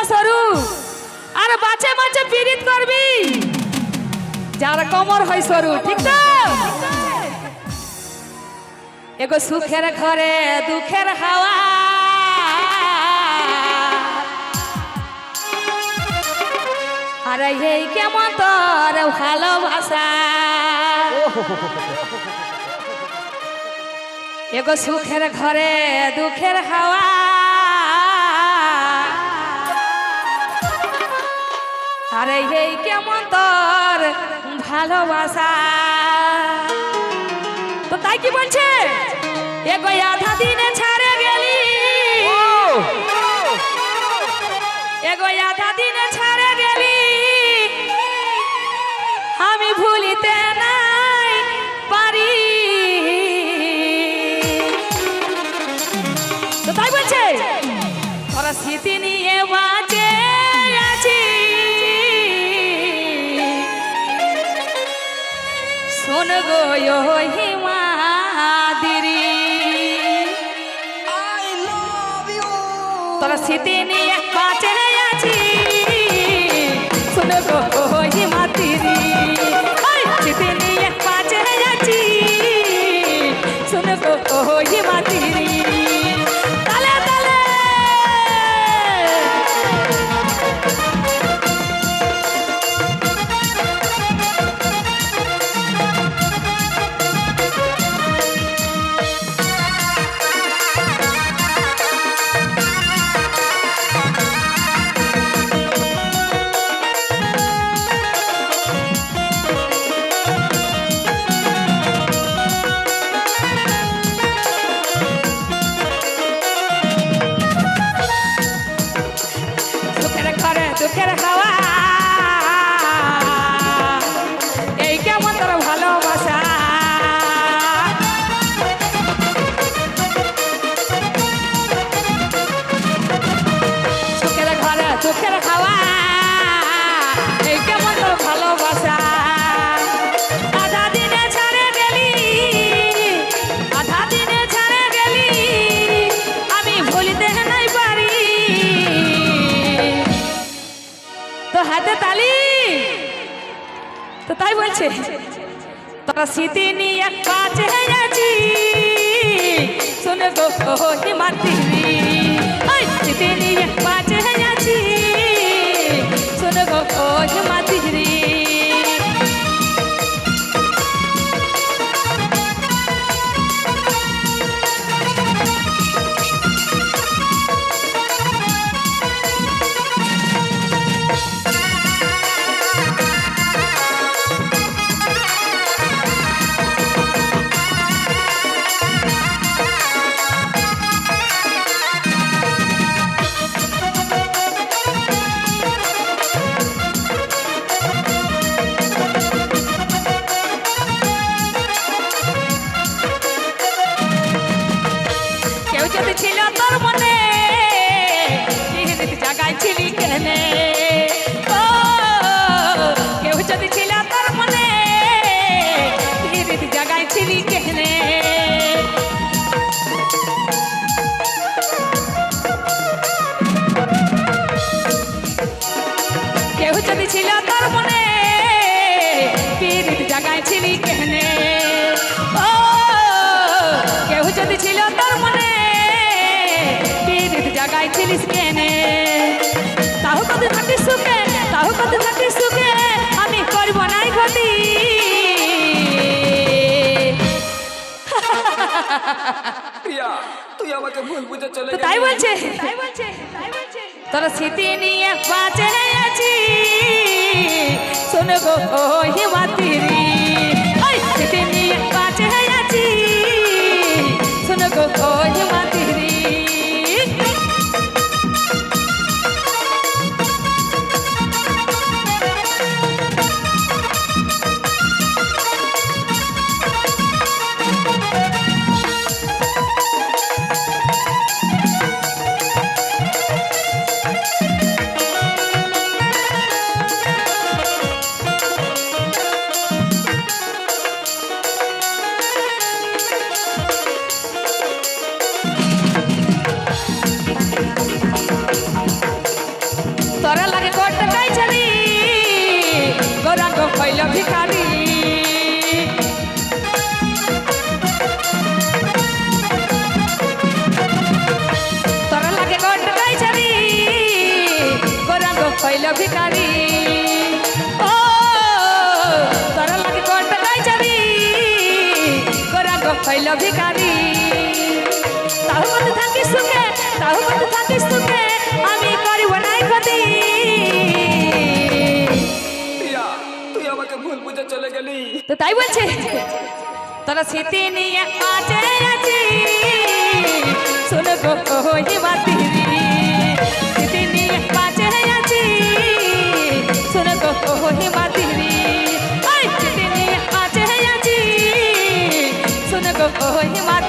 রাস্তা সরু আর বাঁচে মাঝে পীড়িত করবি। যার কমর হয় সরু ঠিক তো? এগো সুখের ঘরে, দুঃখের হাওয়া। আরে এই কেমন তোর ভালোবাসা? এগো সুখের ঘরে, দুঃখের হাওয়া। আরে এই কেমন তোর ভালোবাসা? তো তাই কি বলছে? এগো আধা দিনে ছাড়ে গেলি। এগো আধা দিনে ছাড়ে গেলি। আমি ভুলিতে নাই পারি। তো তাই বলছে? ওরা স্মৃতি শোন গো হিমাদিরি। তোরা স্মৃতি নিয়ে বাঁচে আছি শোন গো হাওয়া এই কেমন তোর ভালোবাসা? সুখের ঘরে দুঃখের হাওয়া তো তাই বলছে তোরা স্মৃতি নিয়ে কাছে আছি শুনে গো মাতি। স্মৃতি নিয়ে কাছে আছি শুনে গো হিমাতি ও কেউ যদি ছিল তোর মনে পীড়িত জায়গায় ছিলিস কেনে? তাহু কত থাকি সুখে তাহু কত থাকি সুখে আমি করব নাই ক্ষতি। প্রিয়া তুই আমাকে ভুল বুঝে চলে তাই বলছে তাই বলছে তাই বলছে তোর স্মৃতি নিয়ে বাঁচে আছি। শোন গো হিমাতিরি হইল ভিখারি তোরা লাগে গন্ড গাইছারি গোরাঙ্গ হইল ভিখারি ও, তোরা লাগে গন্ড গাইছারি গোরাঙ্গ হইল ভিখারি তাহলে থাকিস সুখে তাহলে চলে গেলি। তো তাই বলছে। তোরা স্মৃতি নিয়ে আছে আছি। শোনো গো বাতিরি স্মৃতি নিয়ে আছে। আছি শোনো গো ওই বাতিরি স্মৃতি নিয়ে আছে আছি। শোনো গো বাতিরি